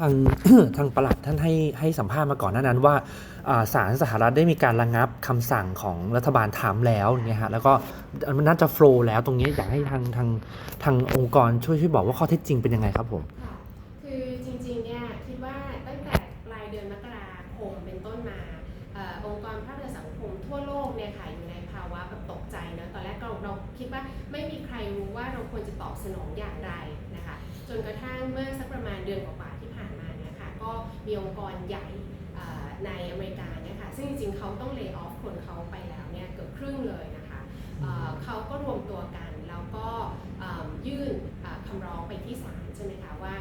ทางทางประหลัดท่านให้ให้สัมภาษณ์มาก่อนหน้านั้นว่าอ่าศาลสหรัฐได้มีการระงับคำสั่งของรัฐบาลทรัมแล้วเงี้ยฮะแล้วก็มันน่าจะโฟล์แล้วตรงนี้อยากให้ทางทางทางองค์กรช่วยช่วยบอกว่าข้อเท็จจริงเป็นยังไงครับผมค่ะคือจริงๆเนี่ยคิดว่าตั้งแต่ปลายเดือนมกราคมเป็นต้นมาอองค์กรภาคประชาสังคมทั่วโลกเนี่ยค่ะอยู่ในภาวะแบบตกใจนะตอนแรกเราเราคิดว่าไม่มีใครรู้ว่าเราควรจะตอบสนองอย่างไรนะคะจนกระทั่งเมื่อสักประมาณเดือนกว่า มีองค์กรใหญ่ในอเมริกาเนี่ยค่ะซึ่งจริงๆเขาต้องเลิกออฟคนเขาไปแล้วเนี่ยเกือบครึ่งเลยนะคะเขาก็รวมตัวกันแล้วก็ยื่นคำร้องไปที่ศาลใช่ไหมคะว่า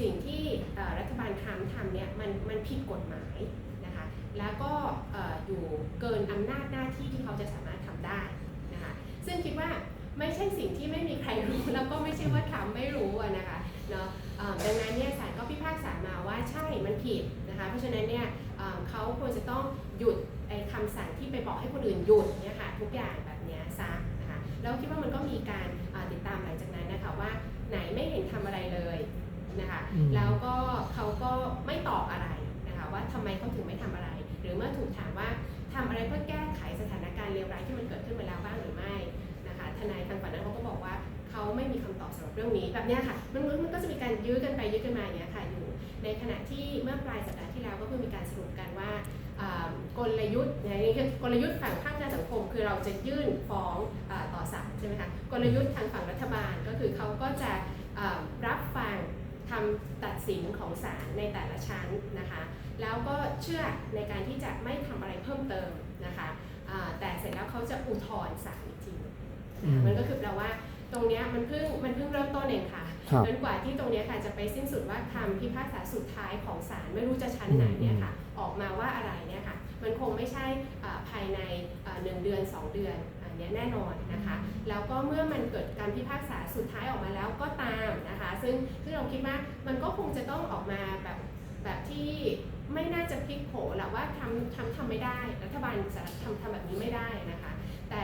สิ่งที่รัฐบาลทรัมป์ทำเนี่ยมันมันผิดกฎหมายนะคะแล้วก็เอ่ออยู่เกินอำนาจหน้าที่ที่เขาจะสามารถทำได้นะคะซึ่งคิดว่าไม่ใช่สิ่งที่ไม่มีใครรู้แล้วก็ไม่ใช่ว่าทรัมป์ไม่รู้ ผิดนะคะเพราะฉะนั้นเนี่ยเอ่อเขาควรจะต้องหยุดไอ้คำสั่งที่ไปบอกให้คนอื่นหยุดเนี่ยค่ะทุกอย่างแบบเนี้ยซะนะคะแล้วคิดว่ามันก็มีการเอ่อติดตามหลังจากนั้นนะคะว่าไหนไม่เห็นทำอะไรเลยนะคะอืมแล้วก็เขาก็ไม่ตอบอะไรนะคะว่าทำไมเขาถึงไม่ทำอะไร หรือเมื่อถูกถามว่าทำอะไรเพื่อแก้ไขสถานการณ์เลวร้ายที่มันเกิดขึ้นมาแล้วบ้างหรือไม่นะคะทนายทางฝั่งนั้นเขาก็บอกว่า เขาไม่มีคำตอบสำหรับเรื่องนี้แบบเนี้ยค่ะมันมันก็จะมีการยื้อกันไปยื้อกันมาอย่างเงี้ยค่ะอยู่ในขณะที่เมื่อปลายสัปดาห์ที่แล้วก็คือมีการสรุปกันว่าอ่ากลยุทธ์เนี่ยนี่คือกลยุทธ์ฝั่งภาคการสังคม คือเราจะยื่นฟ้องอาต่อศาลใช่ไหมคะกลยุทธ์ทางฝั่งรัฐบาลก็คือเขาก็จะอ่ารับฟังคำตัดสินของศาลในแต่ละชั้นนะคะ แล้วก็เชื่อในการที่จะไม่ทำอะไรเพิ่มเติมนะคะอ่าแต่เสร็จแล้วเขาจะอุทธรณ์ศาลอีกทีหนึ่งอืมมันก็คือแปลว่า จนกว่าที่ตรงนี้ค่ะจะไปสิ้นสุดว่าคำพิพากษาสุดท้ายของศาลไม่รู้จะชั้นไหนเนี่ยค่ะออกมาว่าอะไรเนี่ยค่ะมันคงไม่ใช่ภายในหนึ่งเดือนสองเดือนอันนี้แน่นอนนะคะแล้วก็เมื่อมันเกิดการพิพากษาสุดท้ายออกมาแล้วก็ตามนะคะซึ่งซึ่งเราคิดว่ามันก็คงจะต้องออกมาแบบแบบที่ไม่น่าจะพลิกโผแหละว่าทำทำทำไม่ได้ รัฐบาลจะทำทำแบบนี้ไม่ได้นะคะ แต่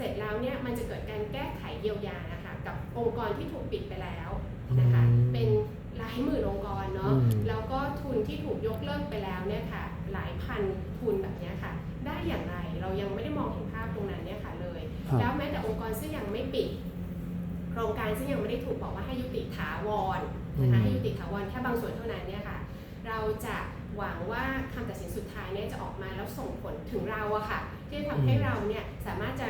เสร็จแล้วเนี่ยมันจะเกิดการแก้ไขเยียวยานะคะกับองค์กรที่ถูกปิดไปแล้วนะคะอืมเป็นหลายหมื่นองค์กรเนาะอืมแล้วก็ทุนที่ถูกยกเลิกไปแล้วเนี่ยค่ะหลายพันทุนแบบเนี้ยค่ะ ได้อย่างไรเรายังไม่ได้มองเห็นภาพตรงนั้นเนี่ยค่ะเลยครับแล้วแม้แต่องค์กรซึ่งยังไม่ปิด โครงการซึ่งยังไม่ได้ถูกบอกว่าให้ยุติถาวรนะคะอืมให้ยุติถาวรแค่บางส่วนเท่านั้นเนี่ยค่ะ เราจะหวังว่าคำตัดสินสุดท้ายเนี่ยจะออกมาแล้วส่งผลถึงเราอะค่ะที่จะทำให้เราเนี่ยสามารถจะเริ่มทำ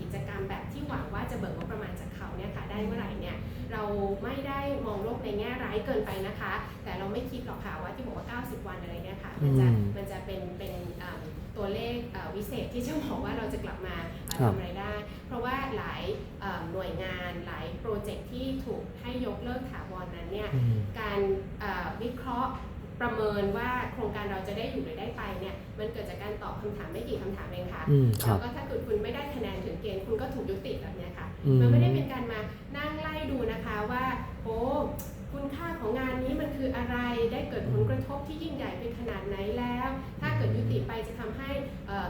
กิจกรรมแบบที่หวังว่าจะเบิกงบประมาณจากเขาเนี่ยค่ะได้เมื่อไหร่เนี่ยเราไม่ได้มองโลกในแง่ร้ายเกินไปนะคะ แต่เราไม่คิดหรอกค่ะว่าที่บอกว่า 90 วันอะไรเนี่ยค่ะมันจะอืมมันจะเป็นเป็นอ่าตัวเลขอ่าวิเศษที่จะบอกว่าเราจะกลับมาอ่าครับทำอะไรได้ เพราะว่าหลายอ่าหน่วยงานหลายโปรเจกต์ที่ถูกให้ยกเลิกถาวรนั้นเนี่ยอืมการอ่าวิเคราะห์ประเมินว่าโครงการเราจะได้อยู่หรือได้ไปเนี่ยมันเกิดจากการตอบคำถามไม่กี่คำถามเองค่ะอืมคแล้รัวบก็ มันไม่ได้เป็นการมานั่งไล่ดูนะคะว่าโอ้คุณค่าของงานนี้มันคืออะไรได้เกิดผลกระทบที่ยิ่งใหญ่เป็นขนาดไหนแล้ว ถ้าเกิดยุติไปจะทำให้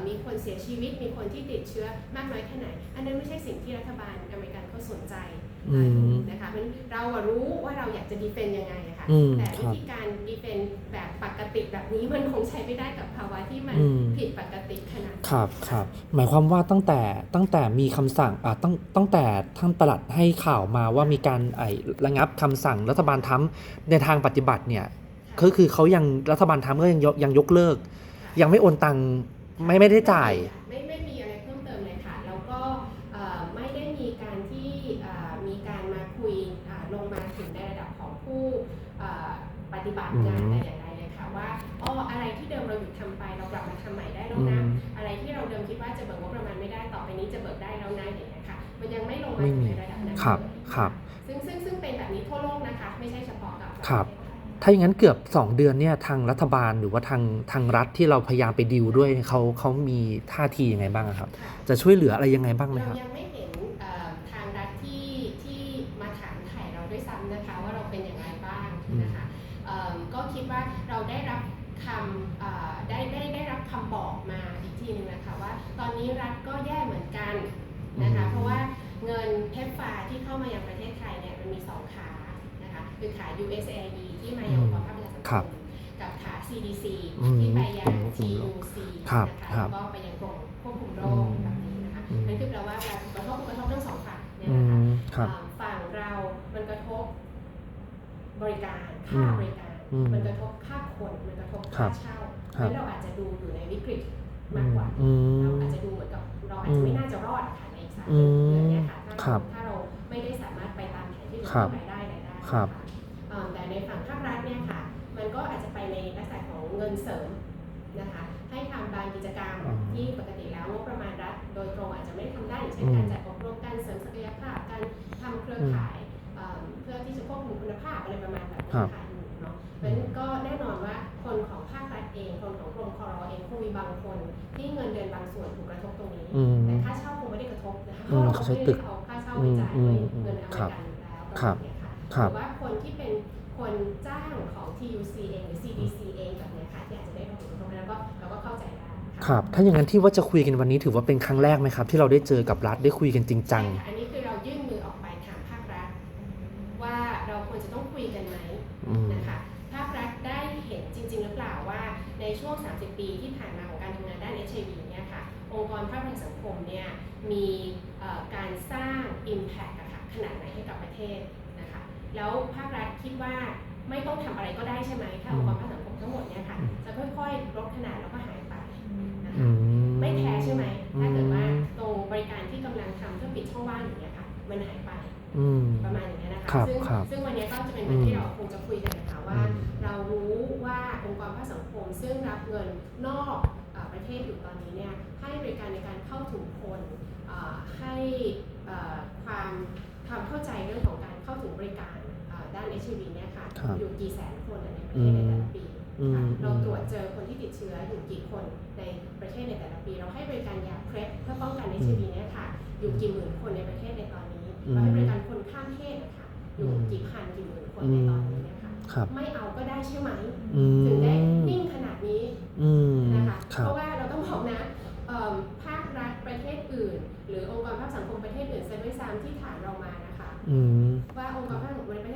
มีคนเสียชีวิต มีคนที่ติดเชื้อมากน้อยแค่ไหน อันนั้นไม่ใช่สิ่งที่รัฐบาลอเมริกันเขาสนใจอืมนะคะมันเราอะรู้ว่าเราอยากจะดีเฟนยังไงอะค่ะอืมแต่ควิรับธีการดีเฟนแบบปกติแบบนี้มันคงใช้ไม่ได้กับภาวะที่มันอืมผิดปกติขนาดนั้นครับครับหมายความว่าตั้งแต่ตั้งแต่มีคำสั่งอ่าตั้งตั้งแต่ท่านประหลัดให้ข่าวมาว่ามีการไอ้ระงับคำสั่งรัฐบาลทรัมป์ในทางปฏิบัติเนี่ยก็คือเขายังรัฐบาลทรัมป์ก็ยังยกยังยกเลิก ยังไม่โอนตังค์ ไม่ไม่ได้จ่าย ไม่ไม่มีอะไรเพิ่มเติมเลยค่ะ แล้วก็เอ่อไม่ได้มีการที่เอ่อมีการมาคุยอ่าลงมาถึงในระดับของผู้เอ่อปฏิบัติงานอืม แต่อย่างใดเลยค่ะว่าอ๋ออะไรที่เดิมเราหยุดทำไปเรากลับมาทำใหม่ได้แล้วอืนะ ม อะไรที่เราเดิมคิดว่าจะเบิกงบประมาณไม่ได้ต่อไปนี้จะเบิกได้แล้วนะอย่างเงี้ยค่ะมันยังไม่ลงมาไม่ถึงมีในระดับนั้นครับเลยครับซึ่งซึ่งซึ่งเป็นแบบนี้ทั่วโลกนะคะ ไม่ใช่เฉพาะกับครับปะเทศไทย ถ้าอย่างนั้นเกือบ 2 เดือนเนี่ยทางรัฐบาลหรือว่าทางทางรัฐที่เราพยายามไปดิวด้วยเขาเขามีท่าทียังไงบ้างอะครับค่ะจะช่วยเหลืออะไรยังไงบ้างไหมเราครับยังไม่เห็นเอ่อทางรัฐที่ที่มาถามไถ่เราด้วยซ้ำนะคะว่าเราเป็นอย่างไรบ้างนะคะเอิ่มก็คิดว่าเราได้รับคำเอ่อได้ได้ได้รับคำบอกมาอีกทีหนึงนะคะว่าตอนนี้รัฐก็แย่เหมือนกันนะคะอืมเพราะว่าเงินเพปฟาที่เข้ามายังประเทศไทยเนี่ยมันมีสองขานะคะคือขา USAID ที่มายังองค์กรภาคประชาสังคครับกับขา CDC อืมที่ไปยังกลุ่มควบคุมโรค TUC ครับนะคะครัแล้บวก็ไปยังกรมควบคุมโรอืคมแบบนี้นะคะอืมนั่นคือแปลว่าเวลากระทบกระทบทั้งสองฝั่งเนี่ยอืนะคะมครับอ่าฝั่งเรา มันกระทบบริการอืค่ามบริการอืมมันกระทบค่าคนมันกระทบครัค่าบเช่าครับแล้วเราอาจจะดูอยู่ในวิกฤตมากกว่าอืเรามอาจจะดูเหมือนกับเราอาจจะไม่น่าจะรอดอะค่ะในอีกสามอืเดือนมเนี้ยค่ะถ้าครัเราบถ้าเราไม่ได้สามารถไปตามแผนที่เราครับรายได้รายได้ ก็อาจจะไปในลักษณะของเงินเสริมนะคะให้ทำบางกิจกรรมอืมที่ปกติแล้วงบประมาณรัฐโดยตรงอาจจะไม่ได้ทำได้อย่างเช่นอืมการจัดอบรมการเสริมศักยภาพการทำเครือข่ายเอิ่มเพื่อที่จะควบคุมคุณภาพอะไรประมาณแบบนี้ค่ะอยู่เนาะเพราะฉะนั้นก็แน่นอนว่าคนของภาครัฐเองคนของกรมคอรเองคงมีบางคนที่เงินเดือนบางส่วนถูกกระทบตรงนี้อืมแต่ค่าเช่าคงไม่ได้กระทบนะคะเพอืราะมเราเขาไม่ใช้ตึได้กเอาค่าเช่าไปจ่ายอืด้วยมอืมเงินอเมครัริบกันอยู่แล้วครับประมาณเนี้ยค่ะครัหบรือว่าคนที่เป็น คนจ้างของ TUC เองหรือ CDC เองแบบเนี้ยค่ะที่อาจจะได้รับผลกระทบแล้วก็เราก็เข้าใจได้ะครับ ถ้าอย่างนั้นที่ว่าจะคุยกันวันนี้ถือว่าเป็นครั้งแรกไหมครับ ที่เราได้เจอกับรัฐได้คุยกันจริงจังใช่ค่ะอันนี้คือเรายื่นมือออกไปถามภาครัฐว่าเราควรจะต้องคุยกันไหมอืมนะคะภาครัฐได้เห็นจริง ๆ หรือเปล่าว่าในช่วง 30 ปีที่ผ่านมาของการทำงานด้าน HIV เนี่ยค่ะองค์กรภาคประชาสังคมเนี่ยมีเอ่อการสร้าง Impact อะค่ะขนาดไหนให้กับประเทศนะคะ แล้วภาครัฐคิดว่าไม่ต้องทำอะไรก็ได้ใช่ไหมถ้าองค์กรภาคสังคมทั้งหมดเนี่ยค่ะอืมจะค่อยๆลดขนาดแล้วก็หายไปนะคะอืมไม่แพ้ใช่ไหมอืมถ้าเกิดว่าตรงบริการที่กำลังทำเพื่อปิดช่องว่างอย่างเงี้ยค่ะมันหายไปอืมประมาณอย่างเงี้ยนะคะครับซึ่งครับซึ่งวันเนี้ยก็จะเป็นวันที่เราคงจะคุยกันนะคะว่าอืมเรารู้ว่าองค์กรภาคสังคม ซึ่งรับเงินนอกเอ่อประเทศอยู่ตอนนี้เนี่ยให้บริการในการเข้าถึงคนเอ่อให้เอ่อความความเข้าใจเรื่องของ HIV เนี่ยค่ะครับอยู่กี่แสนคนในประเทศในแต่ละปีอืมค่ะอืมเราตรวจเจอคนที่ติดเชื้ออยู่กี่คนในประเทศในแต่ละปี เราให้บริการยาเพร p เพื่อป้องกัน HIV เนี่ยค่ะอยู่กี่หมื่นคนในประเทศในตอนนี้อืมเราให้บริการคนข้ามเพศนะคะอยู่อืมกี่พันกี่หมื่นคนในตอนนี้เนี่ยค่ะครับไม่เอาก็ได้ใช่ไหมอืมถึงได้นิ่งขนาดนี้ อืมนะคะครัเพบราะว่าเราต้องบอกนะเอิ่มภาครัฐประเทศอื่น หรือองค์กรภาคสังคมประเทศอื่นเซนด้วยซ้ำที่ถามเรามานะคะ อืม ว่าองค์กรภาคสังคมในประเทศ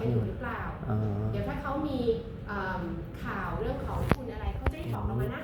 กันอยู่หรือเปล่าอ่าเดี๋ยวถ้าเขามีเอิ่มข่าวเรื่องของทุนอะไรเขาจะได้บอกเรามานะ